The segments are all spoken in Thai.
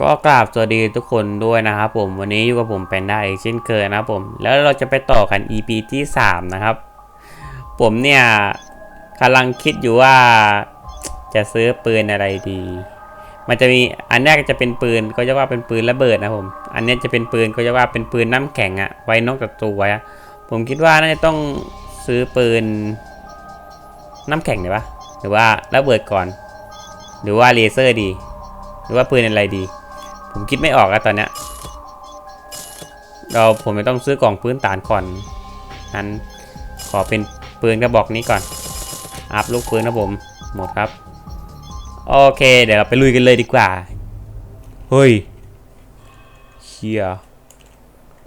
ก็กราบสวัสดีทุกคนด้วยนะครับผมวันนี้อยู่กับผมเป็นได้อีกเช่นเคยนะครับผมแล้วเราจะไปต่อกัน EP ที่ 3 นะครับ ผมเนี่ยกำลังคิดอยู่ว่าจะซื้อปืนอะไรดี มันจะมีอันแรกจะเป็นปืนก็จะว่าเป็นปืนระเบิดนะผมอันนี้จะเป็นปืนก็จะว่าเป็นปืนน้ำแข็งอะไว้นอกจากตัวอะผมคิดว่าน่าจะต้องซื้อปืน น้ำแข็งดีปะหรือว่าระเบิดก่อน หรือว่าเลเซอร์ดี หรือว่าปืนอะไรดี ผมคิดไม่ออกแล้วตอนเนี้ย เราผมจะต้องซื้อกล่องพื้นฐานก่อนนั้นขอเป็นปืนกระบอกนี้ก่อน อัพลูกปืนนะผม หมดครับ โอเค เดี๋ยวเราไปลุยกันเลยดีกว่า เฮ้ยเชียว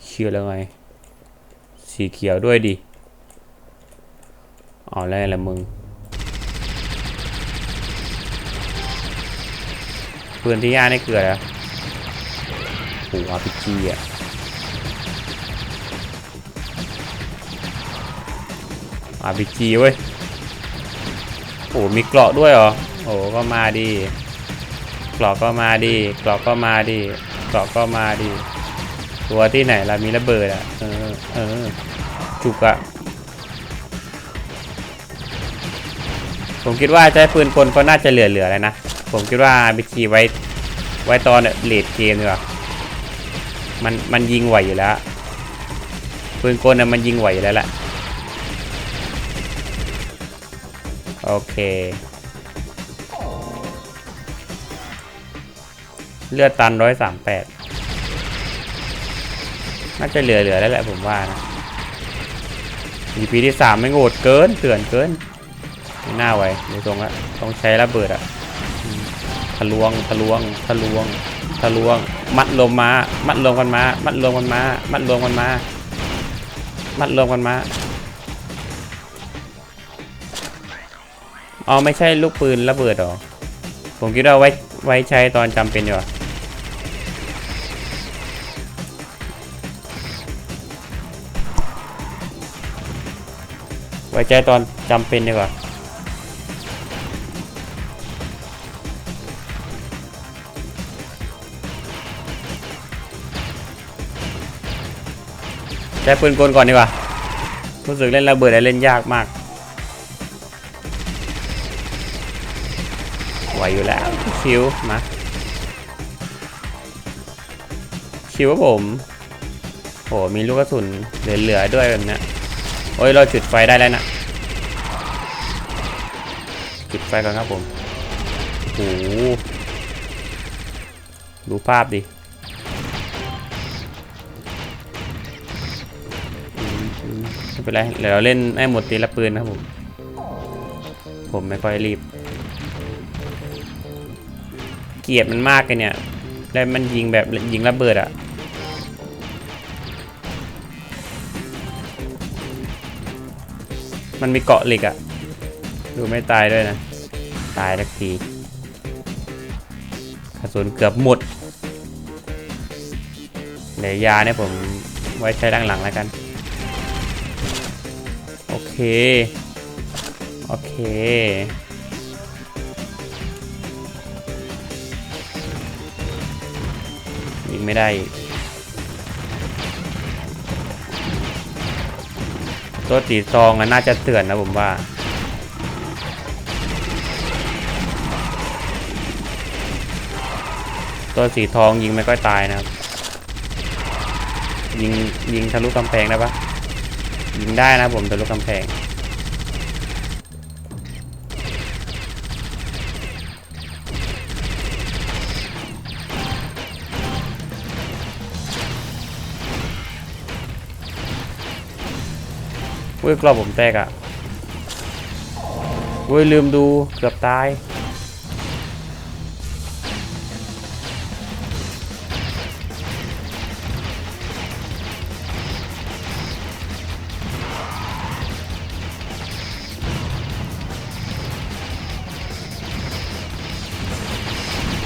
เชียวแล้วไง สีเขียวด้วยดิเอาแล้วไงละมึงปืนที่ย่านี่เกิดอะ โหอาร์พีจีอะอาร์พีจีเว้ยโอ้มีเกราะด้วยเหรอ โอ้ก็มาดีเกราะก็มาดีเกราะก็มาดีเกราะก็มาดี ตัวที่ไหนล่ะมีระเบิดอะ เออ เออ จุกอะผมคิดว่าใช้ปืนกลก็น่าจะเหลือๆเลยนะ ผมคิดว่าบิคีไว้ไว้ตอนเลดเกมดีกว่า มันมันยิงไหวอยู่แล้วปืนกลน่ะมันยิงไหวอยู่แล้วแหละโอเค เลือดตันร้อยสามแปดน่าจะเหลือเหลือแล้วแหละผมว่านะ EP ที่สามไม่โงดเกินเถื่อนเกินไม่น่าไหวดูตรงละต้องใช้ระเบิดอะทะลวงทะลวงทะลวง ทะลวง มัดลมมา มัดรวมกันมา มัดรวมกันมา มัดรวมกันมา มัดรวมกันมา อ๋อไม่ใช่ลูกปืนระเบิดหรอ ผมคิดว่าไว้ไว้ใช้ตอนจำเป็นอยู่ไว้ใช้ตอนจำเป็นดีกว่า ใช้ปืนกลก่อนดีกว่ารู้สึกเล่นระเบิดแล้วเล่นยากมากไหวอยู่แล้วชิวมาชิวครับผมโหมีลูกกระสุนเหลือๆด้วยแบบนี้โอ้ยเราจุดไฟได้แล้วนะจุดไฟก่อนครับผมโอ้โหดูภาพดิ ไม่เป็นไรเดี๋ยวเราเล่นให้หมดตีละปืนนะครับผม ผมไม่ค่อยรีบ เกียดมันมากเลยเนี่ย แล้วมันยิงแบบยิงระเบิดอะมันมีเกาะเหล็กอะดูไม่ตายด้วยนะ ตายทักทีกระสุนเกือบหมดเดี๋ยวยาเนี่ยผมไว้ใช้ด้านหลังแล้วกัน โอเค โอเค ยิงไม่ได้ ตัวตีซองน่าจะเตือนนะผมว่าตัวสีทองยิงไม่ค่อยตายนะครับ ยิงยิงทะลุกำแพงได้ปะ ยิงได้นะผมทะลุกำแพงอุ้ยกรอบผมแตกอะอุ้ยลืมดูเกือบตาย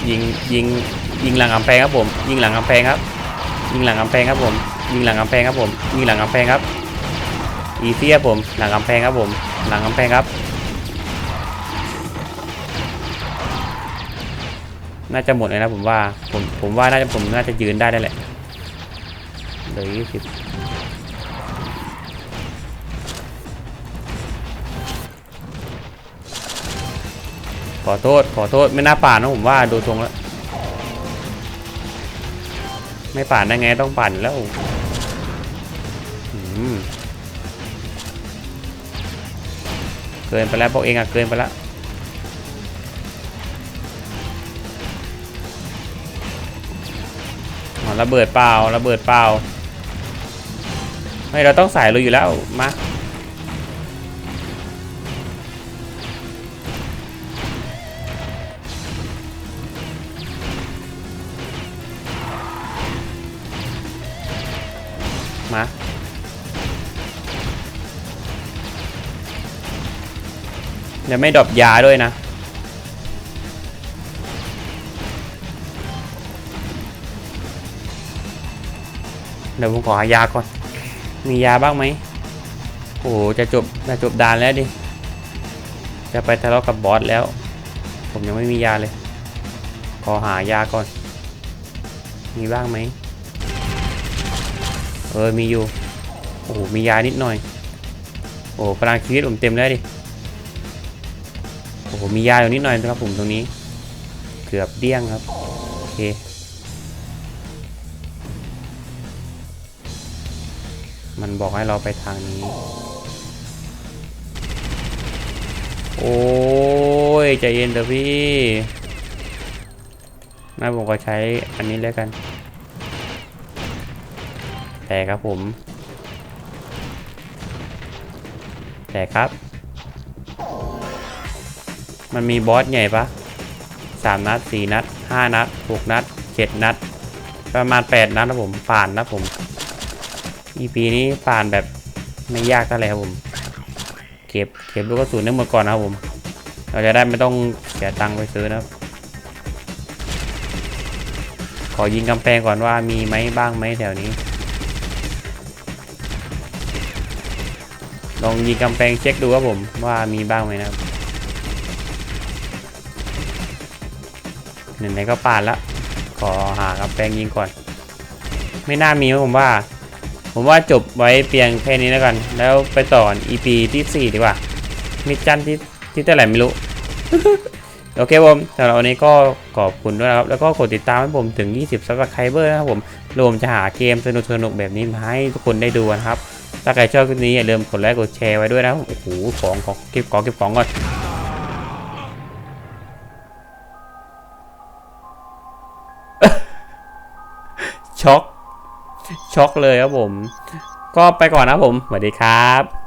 ยิงยิงยิงหลังกำแพงครับผม ยิงหลังกำแพงครับ ยิงหลังกำแพงครับผม ยิงหลังกำแพงครับผมยิงหลังกำแพงครับอีเซียผมหลังกำแพงครับผม หลังกำแพงครับ น่าจะหมดเลยนะผมว่าผมผมว่าน่าจะผมน่าจะยืนได้ได้แหละเหลือยี่สิบ ขอโทษ ขอโทษ ไม่น่าป่านนะผมว่าดูทรงแล้ว ไม่ป่านได้ไงต้องป่านแล้วเกินไปแล้วพวกเองอะเกินไปแล้วอ๋อระเบิดเปล่าระเบิดเปล่าไม่เราต้องใส่เลยอยู่แล้วมา มา เดี๋ยวไม่ดรอปยาด้วยนะ เดี๋ยวผมขอหายาก่อน มียาบ้างไหมโอ้โหจะจบจะจบดานแล้วดิ จะไปทะเลาะกับบอสแล้ว ผมยังไม่มียาเลย ขอหายาก่อน มีบ้างไหม เออมีอยู่โอ้โหมียานิดหน่อย โอ้โหพลังชีวิตผมเต็มแล้วดิโอ้โหมียาอยู่นิดหน่อยนะครับผมตรงนี้ เกือบเดี้ยงครับโอเคมันบอกให้เราไปทางนี้ โอ้ยใจเย็นเถอะพี่น่าผมก็ใช้อันนี้แล้วกัน แต่ครับผม แต่ครับ มันมีบอสใหญ่ปะสามนัดสี่นัดห้านัดหกนัดเจ็ดนัด ประมาณแปดนัดนะผมผ่านนะผม EP นี้ผ่านแบบไม่ยากเท่าไหร่ครับผม เก็บเก็บลูกกระสุนได้หมดก่อนนะครับผม เราจะได้ไม่ต้องเสียตังค์ไปซื้อนะครับ ขอยิงกำแพงก่อนว่ามีไหมบ้างไหมแถวนี้ ลองยิงกำแพงเช็คดูครับผมว่ามีบ้างไหมนะครับไหนก็ปาดละขอหากำแพงยิงก่อน ไม่น่ามีครับผมว่า ผมว่าจบไว้เพียงแค่นี้แล้วกัน แล้วไปต่อ EP ที่4ดีกว่ามิชชั่นที่ที่เท่าไหร่ไม่รู้ โอเคผมสำหรับวันนี้ก็ขอบคุณด้วยนะครับ แล้วก็กดติดตามให้ผมถึง 20 subscriber นะครับผมรวมจะหาเกมสนุกๆแบบนี้มาให้ทุกคนได้ดูนะครับ ถ้าใครชอบคลิปนี้อย่าลืมกดไลค์กดแชร์ไว้ด้วยนะโอ้โหของของเก็บของเก็บของก่อนช็อกช็อกเลยครับผม ก็ไปก่อนนะผมสวัสดีครับ